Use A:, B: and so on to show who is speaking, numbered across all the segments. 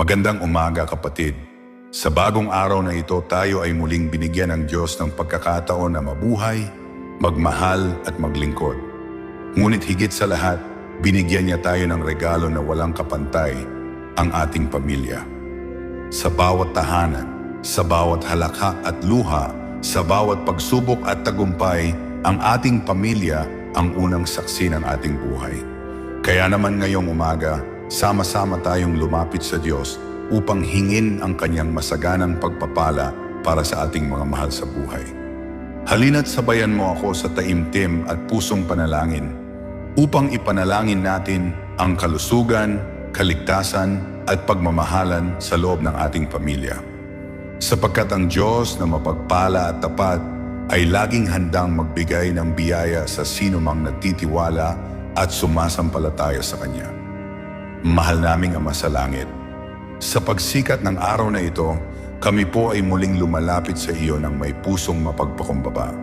A: Magandang umaga kapatid. Sa bagong araw na ito tayo ay muling binigyan ng Diyos ng pagkakataon na mabuhay, magmahal at maglingkod. Ngunit higit sa lahat, binigyan niya tayo ng regalo na walang kapantay, ang ating pamilya. Sa bawat tahanan, sa bawat halakha at luha, sa bawat pagsubok at tagumpay, ang ating pamilya ang unang saksi ng ating buhay. Kaya naman ngayong umaga, sama-sama tayong lumapit sa Diyos upang hingin ang kanyang masaganang pagpapala para sa ating mga mahal sa buhay. Halina't sabayan mo ako sa taimtim at pusong panalangin upang ipanalangin natin ang kalusugan, kaligtasan at pagmamahalan sa loob ng ating pamilya. Sapagkat ang Diyos na mapagpala at tapat ay laging handang magbigay ng biyaya sa sino mang nagtitiwala at sumasampalataya sa Kanya. Mahal naming Ama sa Langit, sa pagsikat ng araw na ito, kami po ay muling lumalapit sa iyo ng may pusong mapagpakumbaba.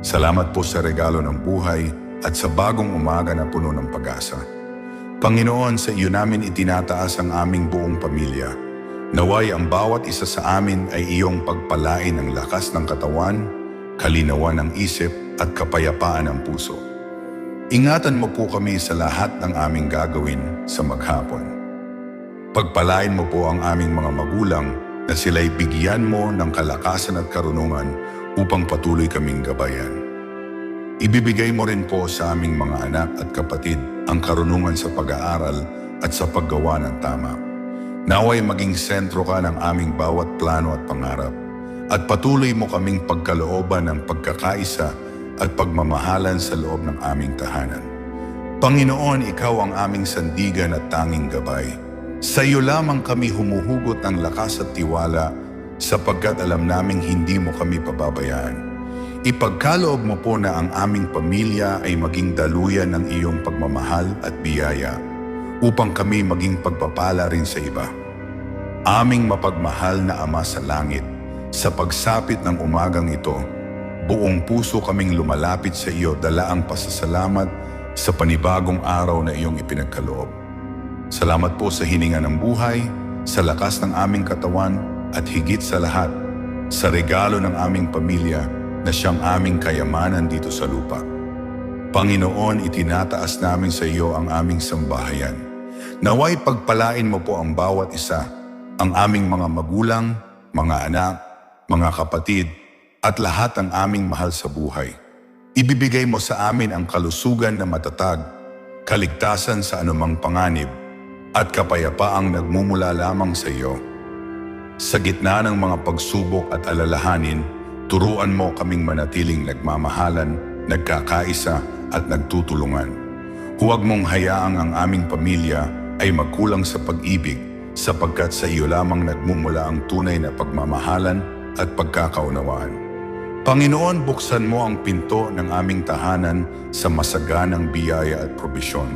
A: Salamat po sa regalo ng buhay at sa bagong umaga na puno ng pag-asa. Panginoon, sa iyo namin itinataas ang aming buong pamilya. Naway ang bawat isa sa amin ay iyong pagpalain ng lakas ng katawan, kalinawan ng isip at kapayapaan ng puso. Ingatan mo po kami sa lahat ng aming gagawin sa maghapon. Pagpalain mo po ang aming mga magulang na sila'y bigyan mo ng kalakasan at karunungan upang patuloy kaming gabayan. Ibibigay mo rin po sa aming mga anak at kapatid ang karunungan sa pag-aaral at sa paggawa ng tama. Naway maging sentro ka ng aming bawat plano at pangarap at patuloy mo kaming pagkalooban ng pagkakaisa at pagmamahalan sa loob ng aming tahanan. Panginoon, Ikaw ang aming sandigan at tanging gabay. Sa iyo lamang kami humuhugot ng lakas at tiwala sapagkat alam naming hindi mo kami pababayaan. Ipagkaloob mo po na ang aming pamilya ay maging daluyan ng iyong pagmamahal at biyaya upang kami maging pagpapala rin sa iba. Aming mapagmahal na Ama sa Langit, sa pagsapit ng umagang ito, buong puso kaming lumalapit sa iyo dala ang pasasalamat sa panibagong araw na iyong ipinagkaloob. Salamat po sa hininga ng buhay, sa lakas ng aming katawan at higit sa lahat, sa regalo ng aming pamilya na siyang aming kayamanan dito sa lupa. Panginoon, itinataas namin sa iyo ang aming sambahayan. Naway pagpalain mo po ang bawat isa, ang aming mga magulang, mga anak, mga kapatid, at lahat ang aming mahal sa buhay. Ibibigay mo sa amin ang kalusugan na matatag, kaligtasan sa anumang panganib, at kapayapaang nagmumula lamang sa iyo. Sa gitna ng mga pagsubok at alalahanin, turuan mo kaming manatiling nagmamahalan, nagkakaisa at nagtutulungan. Huwag mong hayaang ang aming pamilya ay magkulang sa pag-ibig sapagkat sa iyo lamang nagmumula ang tunay na pagmamahalan at pagkakaunawaan. Panginoon, buksan mo ang pinto ng aming tahanan sa masaganang biyaya at probisyon.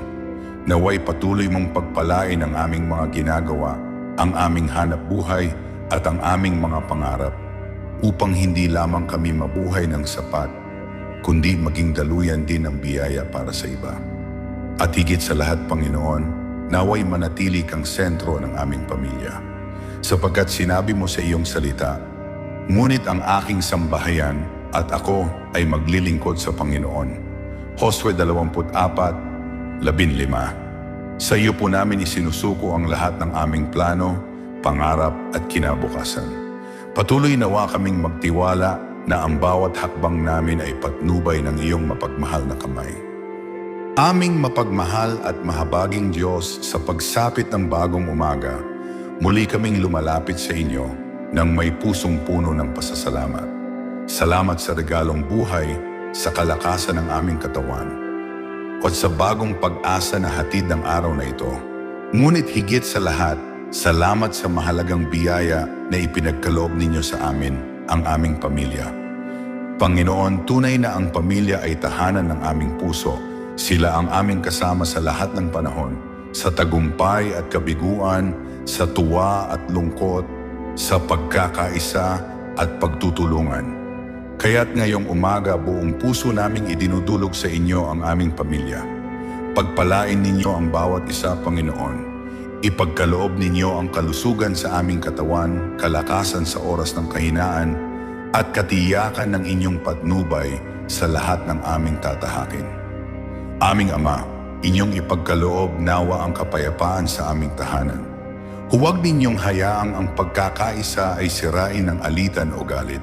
A: Naway patuloy mong pagpalain ang aming mga ginagawa, ang aming hanap buhay at ang aming mga pangarap upang hindi lamang kami mabuhay ng sapat, kundi maging daluyan din ng biyaya para sa iba. At higit sa lahat, Panginoon, naway manatili kang sentro ng aming pamilya. Sapagkat sinabi mo sa iyong salita, Ngunit ang aking sambahayan at ako ay maglilingkod sa Panginoon. Josue 24, 15 Sa iyo po namin isinusuko ang lahat ng aming plano, pangarap at kinabukasan. Patuloy nawa kaming magtiwala na ang bawat hakbang namin ay patnubay ng iyong mapagmahal na kamay. Aming mapagmahal at mahabaging Diyos sa pagsapit ng bagong umaga, muli kaming lumalapit sa inyo ng may pusong puno ng pasasalamat. Salamat sa regalong buhay, sa kalakasan ng aming katawan, at sa bagong pag-asa na hatid ng araw na ito. Ngunit higit sa lahat, salamat sa mahalagang biyaya na ipinagkaloob ninyo sa amin, ang aming pamilya. Panginoon, tunay na ang pamilya ay tahanan ng aming puso. Sila ang aming kasama sa lahat ng panahon, sa tagumpay at kabiguan, sa tuwa at lungkot, sa pagkakaisa at pagtutulungan. Kaya't ngayong umaga buong puso naming idinudulog sa inyo ang aming pamilya. Pagpalain ninyo ang bawat isa, Panginoon. ipagkaloob ninyo ang kalusugan sa aming katawan, kalakasan sa oras ng kahinaan, at katiyakan ng inyong patnubay sa lahat ng aming tatahakin. Aming Ama, inyong ipagkaloob nawa ang kapayapaan sa aming tahanan. Huwag ninyong hayaang ang pagkakaisa ay sirain ng alitan o galit.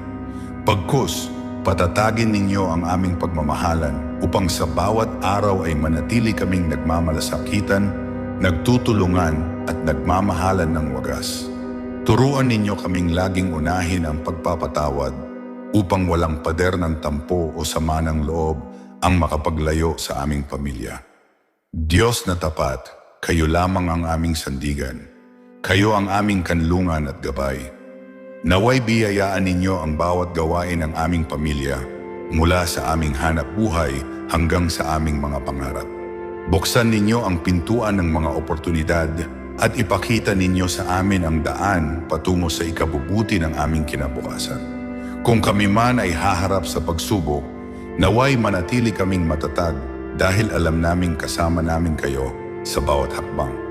A: Pagkus, patatagin ninyo ang aming pagmamahalan upang sa bawat araw ay manatili kaming nagmamalasakitan, nagtutulungan at nagmamahalan ng wagas. Turuan ninyo kaming laging unahin ang pagpapatawad upang walang pader ng tampo o sama ng loob ang makapaglayo sa aming pamilya. Diyos na tapat, kayo lamang ang aming sandigan. Kayo ang aming kanlungan at gabay. Naway biyayaan ninyo ang bawat gawain ng aming pamilya mula sa aming hanap buhay hanggang sa aming mga pangarap. Buksan ninyo ang pintuan ng mga oportunidad at ipakita ninyo sa amin ang daan patungo sa ikabubuti ng aming kinabukasan. Kung kami man ay haharap sa pagsubok, naway manatili kaming matatag dahil alam naming kasama namin kayo sa bawat hakbang.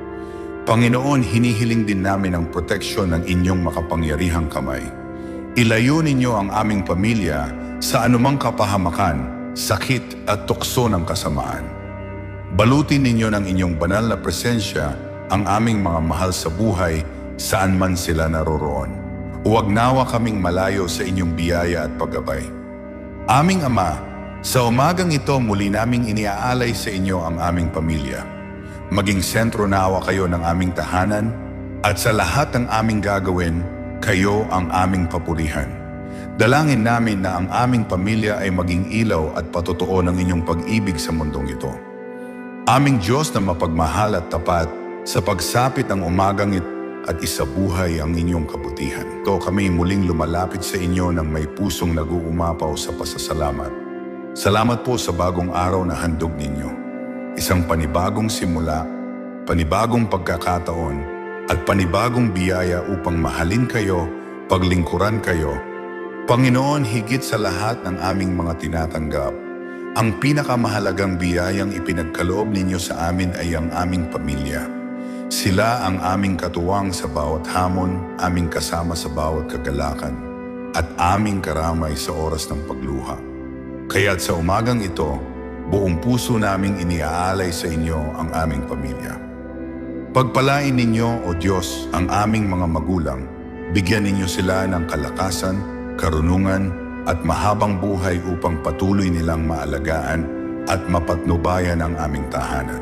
A: Panginoon, hinihiling din namin ang proteksyon ng inyong makapangyarihang kamay. Ilayo ninyo ang aming pamilya sa anumang kapahamakan, sakit at tukso ng kasamaan. Balutin ninyo ng inyong banal na presensya ang aming mga mahal sa buhay saan man sila naroroon. Huwag nawa kaming malayo sa inyong biyaya at paggabay. Aming Ama, sa umagang ito muli naming iniaalay sa inyo ang aming pamilya. Maging sentro nawa kayo ng aming tahanan at sa lahat ng aming gagawin, kayo ang aming papurihan. Dalangin namin na ang aming pamilya ay maging ilaw at patotoo ng inyong pag-ibig sa mundong ito. Aming Diyos na mapagmahal at tapat sa pagsapit ng umagang ito at isabuhay ang inyong kabutihan. Ito kami muling lumalapit sa inyo ng may pusong nag-uumapaw sa pasasalamat. Salamat po sa bagong araw na handog ninyo isang panibagong simula, panibagong pagkakataon, at panibagong biyaya upang mahalin kayo, paglingkuran kayo. Panginoon, higit sa lahat ng aming mga tinatanggap, ang pinakamahalagang biyayang ipinagkaloob ninyo sa amin ay ang aming pamilya. Sila ang aming katuwang sa bawat hamon, aming kasama sa bawat kagalakan, at aming karamay sa oras ng pagluha. Kaya't sa umagang ito, Buong puso naming iniaalay sa inyo ang aming pamilya. Pagpalain ninyo, O Diyos, ang aming mga magulang. Bigyan ninyo sila ng kalakasan, karunungan, at mahabang buhay upang patuloy nilang maalagaan at mapatnubayan ang aming tahanan.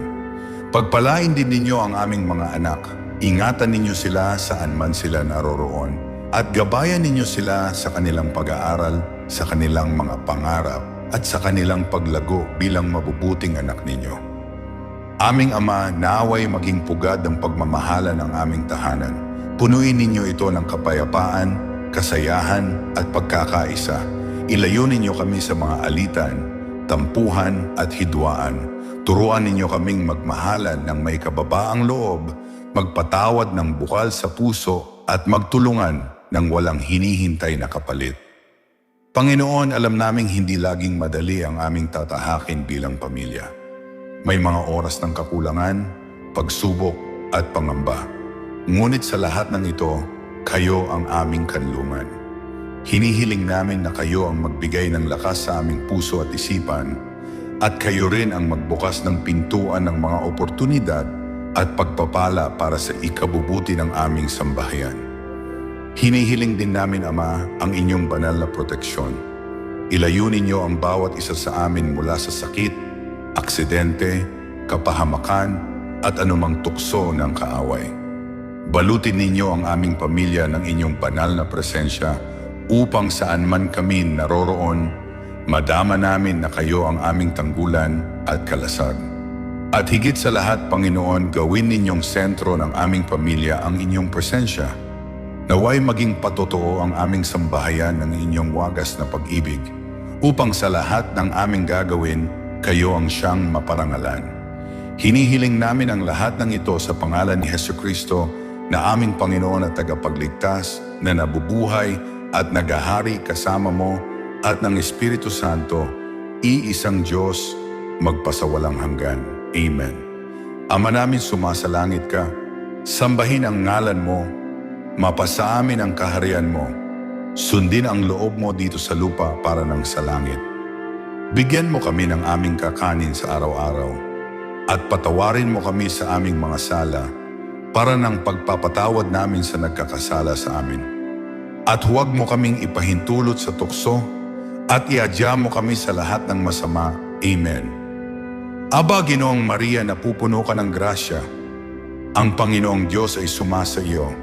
A: Pagpalain din ninyo ang aming mga anak. Ingatan ninyo sila saan man sila naroroon at gabayan ninyo sila sa kanilang pag-aaral, sa kanilang mga pangarap at sa kanilang paglago bilang mabubuting anak ninyo. Aming Ama, naway maging pugad ang pagmamahala ng aming tahanan. Punuin ninyo ito ng kapayapaan, kasayahan at pagkakaisa. Ilayo ninyo kami sa mga alitan, tampuhan at hidwaan. Turuan ninyo kaming magmahalan ng may kababaang loob, magpatawad ng bukal sa puso at magtulungan ng walang hinihintay na kapalit. Panginoon, alam naming hindi laging madali ang aming tatahakin bilang pamilya. May mga oras ng kakulangan, pagsubok at pangamba. Ngunit sa lahat ng ito, kayo ang aming kanlungan. Hinihiling namin na kayo ang magbigay ng lakas sa aming puso at isipan at kayo rin ang magbukas ng pintuan ng mga oportunidad at pagpapala para sa ikabubuti ng aming sambahayan. Hinihiling din namin, Ama, ang inyong banal na proteksyon. Ilayo ninyo ang bawat isa sa amin mula sa sakit, aksidente, kapahamakan, at anumang tukso ng kaaway. Balutin ninyo ang aming pamilya ng inyong banal na presensya upang saan man kami naroroon, madama namin na kayo ang aming tanggulan at kalasag. At higit sa lahat, Panginoon, gawin ninyong sentro ng aming pamilya ang inyong presensya Naway maging patotoo ang aming sambahayan ng inyong wagas na pag-ibig, upang sa lahat ng aming gagawin, kayo ang siyang maparangalan. Hinihiling namin ang lahat ng ito sa pangalan ni Heso Kristo na aming Panginoon at tagapagligtas na nabubuhay at nagahari kasama mo at ng Espiritu Santo, iisang Diyos, magpasawalang hanggan. Amen. Ama namin sumasalangit ka, Sambahin ang ngalan mo, mapasa amin ang kaharian mo, sundin ang loob mo dito sa lupa para ng sa langit. Bigyan mo kami ng aming kakanin sa araw-araw at patawarin mo kami sa aming mga sala para ng pagpapatawad namin sa nagkakasala sa amin. At huwag mo kaming ipahintulot sa tukso at iadya mo kami sa lahat ng masama. Amen. Aba, Ginoong Maria, napupuno ka ng grasya. Ang Panginoong Diyos ay sumasa iyo.